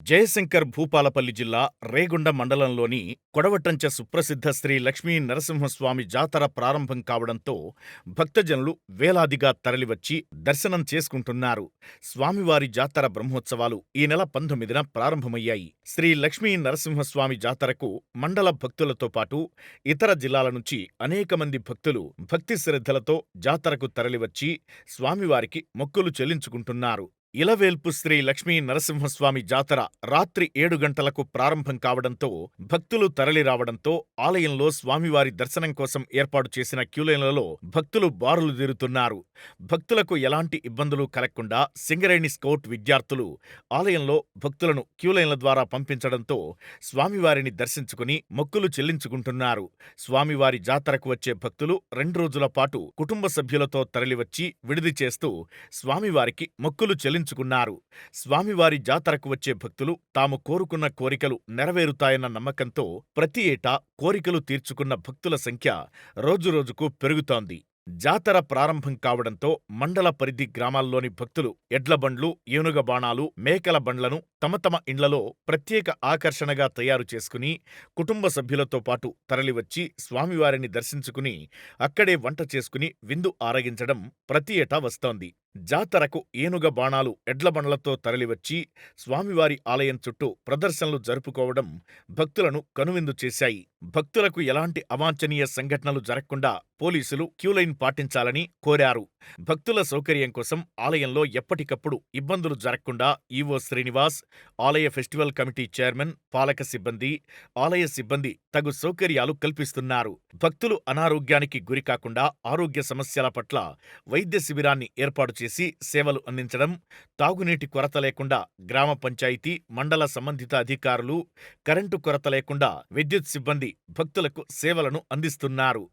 జయశంకర్ భూపాలపల్లి జిల్లా రేగొండ మండలంలోని కొడవటంచ సుప్రసిద్ధ శ్రీ లక్ష్మీ నరసింహస్వామి జాతర ప్రారంభం కావడంతో భక్తజనులు వేలాదిగా తరలివచ్చి దర్శనం చేసుకుంటున్నారు. స్వామివారి జాతర బ్రహ్మోత్సవాలు ఈ నెల పంతొమ్మిదిన ప్రారంభమయ్యాయి. శ్రీ లక్ష్మీ నరసింహస్వామి జాతరకు మండల భక్తులతో పాటు ఇతర జిల్లాల నుంచి అనేక మంది భక్తులు భక్తి శ్రద్ధలతో జాతరకు తరలివచ్చి స్వామివారికి మొక్కులు చెల్లించుకుంటున్నారు. ఇలవేల్పు శ్రీ లక్ష్మీ నరసింహస్వామి జాతర రాత్రి ఏడు గంటలకు ప్రారంభం కావడంతో భక్తులు తరలిరావడంతో ఆలయంలో స్వామివారి దర్శనం కోసం ఏర్పాటు చేసిన క్యూలైన్లలో భక్తులు బారులు తీరుతున్నారు. భక్తులకు ఎలాంటి ఇబ్బందులు కలగకుండా సింగరేణి స్కౌట్ విద్యార్థులు ఆలయంలో భక్తులను క్యూలైన్ల ద్వారా పంపించడంతో స్వామివారిని దర్శించుకుని మొక్కులు చెల్లించుకుంటున్నారు. స్వామివారి జాతరకు వచ్చే భక్తులు రెండు రోజుల పాటు కుటుంబ సభ్యులతో తరలివచ్చి విడిది చేస్తూ స్వామివారికి మొక్కులు చెల్లించుకున్నారు స్వామివారి జాతరకు వచ్చే భక్తులు తాము కోరుకున్న కోరికలు నెరవేరుతాయన్న నమ్మకంతో ప్రతి ఏటా కోరికలు తీర్చుకున్న భక్తుల సంఖ్య రోజురోజుకు పెరుగుతోంది. జాతర ప్రారంభం కావడంతో మండల పరిధి గ్రామాల్లోని భక్తులు ఎడ్లబండ్లు ఏనుగ బాణాలు మేకల బండ్లను తమ తమ ఇండ్లలో ప్రత్యేక ఆకర్షణగా తయారు చేసుకుని కుటుంబ సభ్యులతో పాటు తరలివచ్చి స్వామివారిని దర్శించుకుని అక్కడే వంట చేసుకుని విందు ఆరగించడం ప్రతి ఏటా వస్తోంది. జాతరకు ఏనుగ బాణాలు ఎడ్లబండ్లతో తరలివచ్చి స్వామివారి ఆలయం చుట్టూ ప్రదర్శనలు జరుపుకోవడం భక్తులను కనువిందు చేశాయి. భక్తులకు ఎలాంటి అవాంఛనీయ సంఘటనలు జరగకుండా పోలీసులు క్యూలైన్ పాటించాలని కోరారు. భక్తుల సౌకర్యం కోసం ఆలయంలో ఎప్పటికప్పుడు ఇబ్బందులు జరగకుండా ఈవో శ్రీనివాస్ ఆలయ ఫెస్టివల్ కమిటీ చైర్మన్ పాలక సిబ్బంది ఆలయ సిబ్బంది తగు సౌకర్యాలు కల్పిస్తున్నారు. భక్తులు అనారోగ్యానికి గురికాకుండా ఆరోగ్య సమస్యల పట్ల వైద్య శిబిరాన్ని ఏర్పాటు చేసి సేవలు అందించడం తాగునీటి కొరత లేకుండా గ్రామ పంచాయతీ మండల సంబంధిత అధికారులు కరెంటు కొరత లేకుండా విద్యుత్ సిబ్బంది భక్తులకు సేవలను అందిస్తున్నారు.